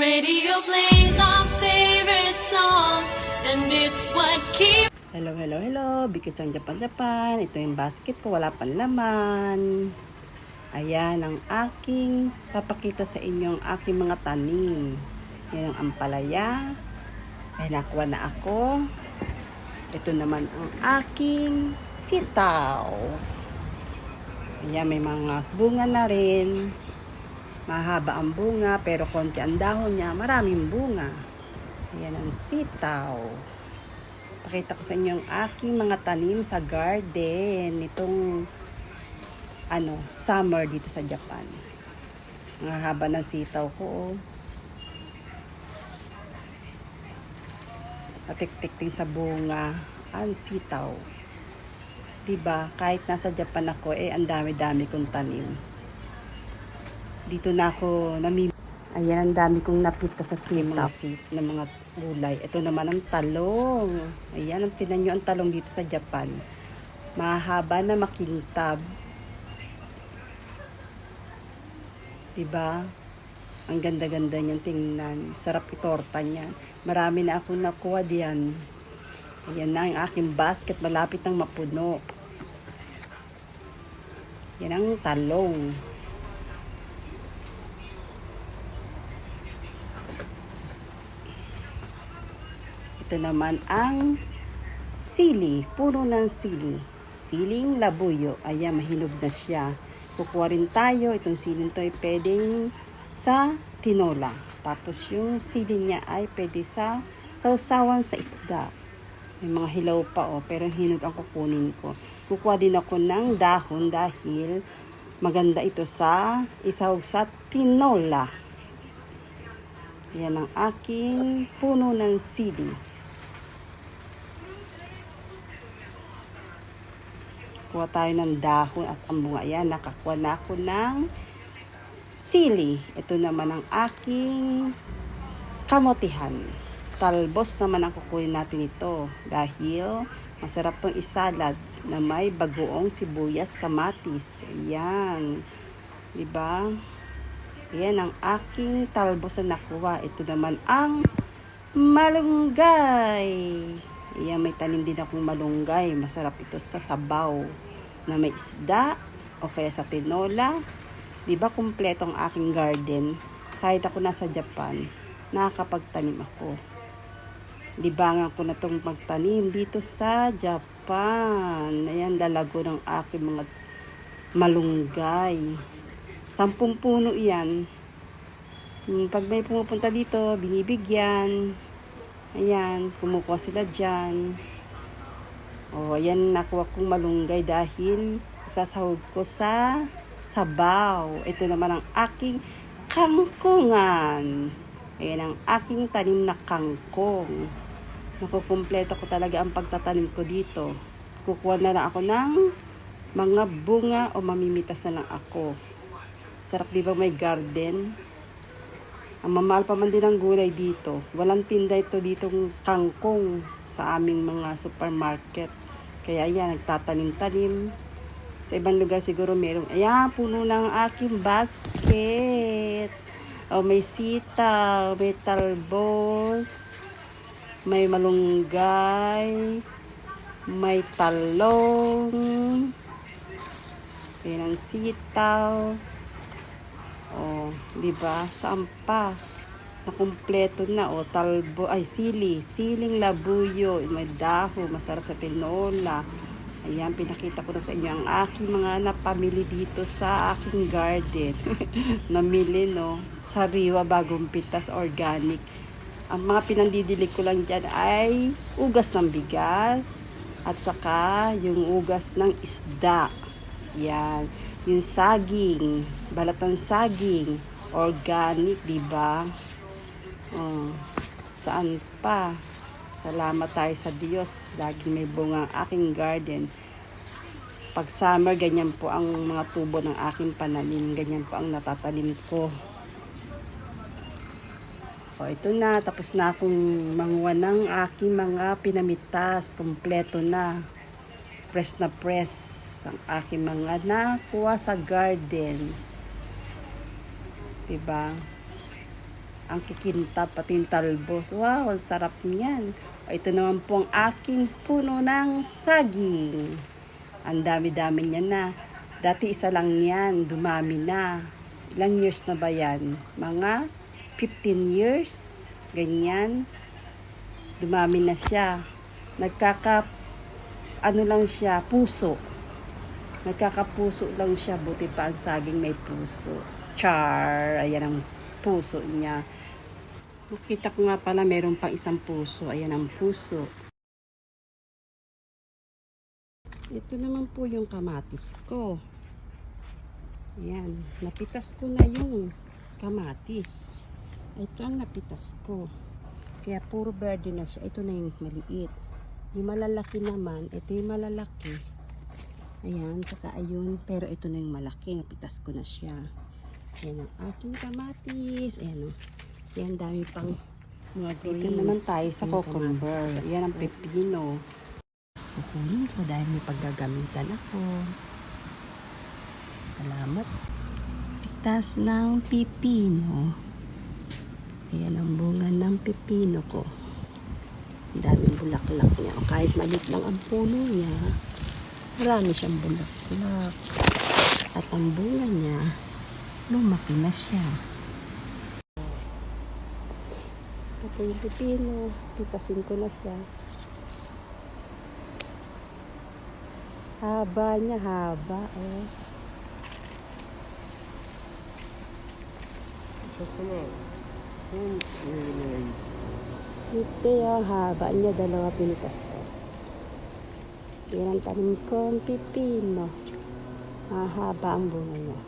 radio plays our favorite song, and it's what keeps. Hello, hello, hello. Bikitsang Japan, Japan. Ito yung basket ko. Wala pang laman. Ayan ang aking papakita sa inyo ang aking mga tanim. Yan ang ampalaya. May nakuha na ako. Ito naman ang aking sitaw. Ayan, may mga bunga na rin. Mahaba ang bunga, pero konti ang dahon niya. Maraming bunga. Ayan ang sitaw. Pakita ko sa inyo ang aking mga tanim sa garden. Itong ano, summer dito sa Japan. Ang haba ng sitaw ko. Oh. Natiktik sa bunga ang sitaw. 'Di ba? Kahit nasa Japan ako, eh ang dami-dami kong tanim. Dito na ako nami Ayan, ang dami kong napita sa sitaw sit ng mga gulay. Ito naman ang talong. Ayan, ang tinan nyo ang talong dito sa Japan. Mahaba na makintab. Diba? Ang ganda-ganda niyan tingnan. Sarap itorta niyan. Marami na akong nakuha diyan. Ayan na ang aking basket. Malapit ng mapuno. Yan ang talong. Ito naman ang sili. Puno ng sili. Siling labuyo. Ayan, mahinog na siya. Kukuha rin tayo. Itong siling to ay pwedeng sa tinola. Tapos yung sili niya ay pwede sa sausawan sa isda. May mga hilaw pa oh, pero hinog ang kukunin ko. Kukuha din ako ng dahon dahil maganda ito sa isaw sa tinola. Yan ang aking puno ng sili. Kuha tayo ng dahon at ang bunga. Yan, nakakuha na ako ng sili. Ito naman ang aking kamotihan. Talbos naman ang kukunin natin ito dahil masarap tong isalad na may bagoong sibuyas kamatis. Ayan. 'Di ba? Ayan ang aking talbos na nakuha. Ito naman ang malunggay. Ayan, may tanim din akong malunggay. Masarap ito sa sabaw na may isda o kaya sa tinola. Di ba kumpleto ang aking garden? Kahit ako nasa Japan, nakakapagtanim ako. Libangan ko na itong magtanim dito sa Japan. Ayan, lalago ng aking mga malunggay. Sampung puno yan. Hmm, Pag may pumupunta dito, binibigyan. Ayan, kumukuha sila dyan. O, ayan, nakuha kong malunggay dahil sasahog ko sa sabaw. Ito naman ang aking kangkungan. Ayan ang aking tanim na kangkong. Nakukumpleto ko talaga ang pagtatanim ko dito. Kukuha na lang ako ng mga bunga o mamimitas na lang ako. Sarap di ba may garden? Ang mamahal pa man din ang gulay dito. Walang tinda ito ditong kangkong sa aming mga supermarket. Kaya yan, nagtatanim-tanim. Sa ibang lugar siguro merong, ayan, puno ng aking basket. O may sitaw, may talbos, may malunggay, may talong, yan ang sitaw. O, di ba? Saan pa? Nakumpleto na. O, talbo, ay, sili. Siling labuyo. May daho. Masarap sa tinola. Ayan, pinakita ko na sa inyo ang aking mga napamili dito sa aking garden. Namili, no? Sariwa, bagong pitas, organic. Ang mga pinandidilig ko lang dyan ay ugas ng bigas at saka yung ugas ng isda. Yan. Yung saging, balat ng saging, organic, di ba? Oh, saan pa? Salamat tayo sa Diyos. Lagi may bunga ang aking garden. Pag summer, ganyan po ang mga tubo ng aking pananim. Ganyan po ang natatanim ko. O, ito na. Tapos na akong manguha ng aking mga pinamitas. Kompleto na. Press na press ang aking mga nakuha sa garden. Diba? ang kikinta, pati yung talbos. Wow, ang sarap niyan. Ito naman po ang aking puno ng saging. Ang dami-dami niya na. Dati isa lang yan, dumami na. Ilang years na ba yan? Mga 15 years, ganyan. Dumami na siya. Nagkaka, ano lang siya, puso. Nagkakapuso lang siya, buti pa ang saging may puso. Char, ayan ang puso niya. Nakita ko nga pala meron pang isang puso. Ayan ang puso. Ito naman po yung kamatis ko. Ayan, napitas ko na yung kamatis. Ito ang napitas ko. Kaya puro verde na siya. Ito na yung maliit. Yung malalaki naman, ito yung malalaki. Ayan, saka ayun. Pero ito na yung malaki. Napitas ko na siya. Ayan ang aking kamatis. Ayan o. Ayan, dami pang mga green. Dito naman tayo sa Yung cucumber. Ayan ang pepino. kukunin ko dahil may paggagamitan ako. Salamat. Pitas ng pipino. Ayan ang bunga ng pepino ko. Ang daming bulaklak niya. O kahit maliit lang ang puno niya, marami siyang bulaklak. At ang bunga niya, lumaki na siya. Ito yung pepino. Pitasin ko na siya. Haba niya, haba. Oh. Ito yung haba niya, dalawa pinitas. Yan ang tanim ko, ang pipino. Mahaba ang bunga niya.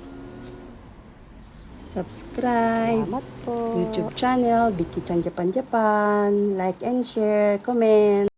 Subscribe! Salamat po. YouTube channel, Vicky Chan Japan Japan. Like and share, comment.